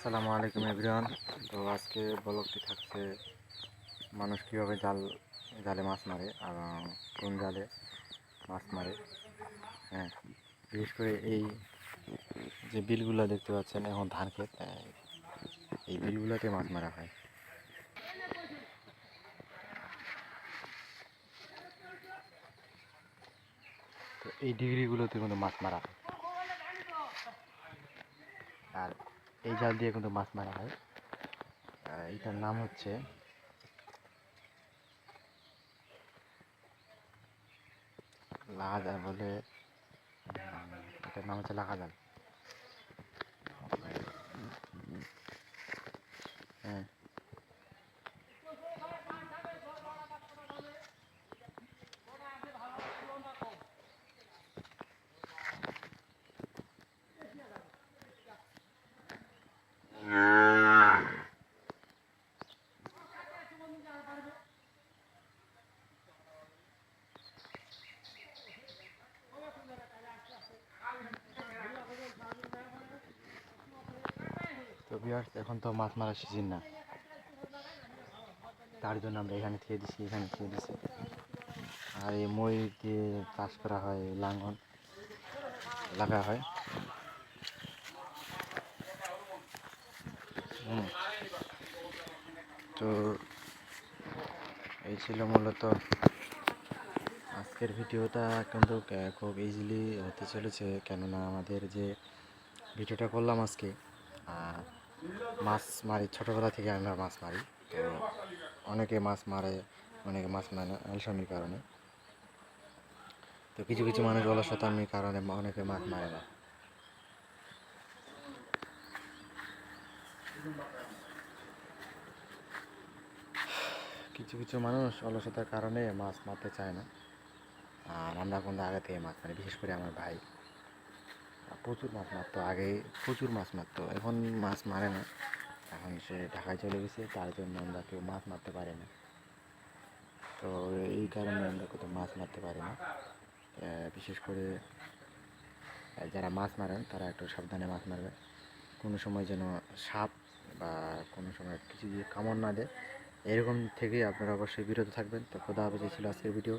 আসসালামু আলাইকুম এভরিওয়ান। তো আজকে ব্লগটি থাকছে মানুষ কীভাবে জাল, জালে মাছ মারে এবং কোন জালে মাছ মারে। হ্যাঁ বিশেষ করে এই যে বিলগুলো দেখতে পাচ্ছেন, এখন ধান ক্ষেত এই বিলগুলোতে মাছ মারা হয়। তো এই ডিগ্রিগুলোতে কিন্তু মাছ মারা হয়। আর এই জাল দিয়ে কিন্তু মাছ মারা হয়। এটার নাম হচ্ছে লাগা জাল বলে এটার নাম হচ্ছে লাগা জাল হ্যাঁ তো ভিউয়ার্স এখন তো মাছ মারার সিজন না। তার জন্য আমরা এখানে খেয়ে দিছি, এখানে খেয়ে দিছি। আর এই মই দিয়ে চাষ করা হয়, লাঙ্গল লাগা হয়। তো এই ছিল মূলত আজকের ভিডিওটা। কিন্তু খুব ইজিলি হতে চলেছে। কেননা আমাদের যে ভিডিওটা করলাম আজকে, আর মাছ মারি, ছোটোবেলা থেকে আমরা মাছ মারি। তো অনেকে মাছ মারে, অনেকে মাছ মারে না, আলসামির কারণে। তো কিছু কিছু মানুষ অলসতামির কারণে অনেকে মাছ মারে না। কিছু কিছু মানুষ অলসতার কারণে মাছ মারতে চায় না। আর আমরা কিন্তু আগে থেকে মাছ মারি, বিশেষ করে আমার ভাই। প্রচুর মাছ মারতো, আগে প্রচুর মাছ মারতো, এখন মাছ মারে না। এখন সে ঢাকায় চলে গেছে, তার জন্য আমরা কেউ মাছ মারতে পারি না। তো এই কারণে আমরা কোথাও মাছ মারতে পারি না। বিশেষ করে যারা মাছ মারেন, তারা একটু সাবধানে মাছ মারবে। কোনো সময় যেন সাপ বা কোনো সময় কিছু দিয়ে কামড় না দেয়, এরকম থেকে আপনারা অবশ্যই বিরত থাকবেন। তো খোদা এই ছিল আজকের ভিডিও।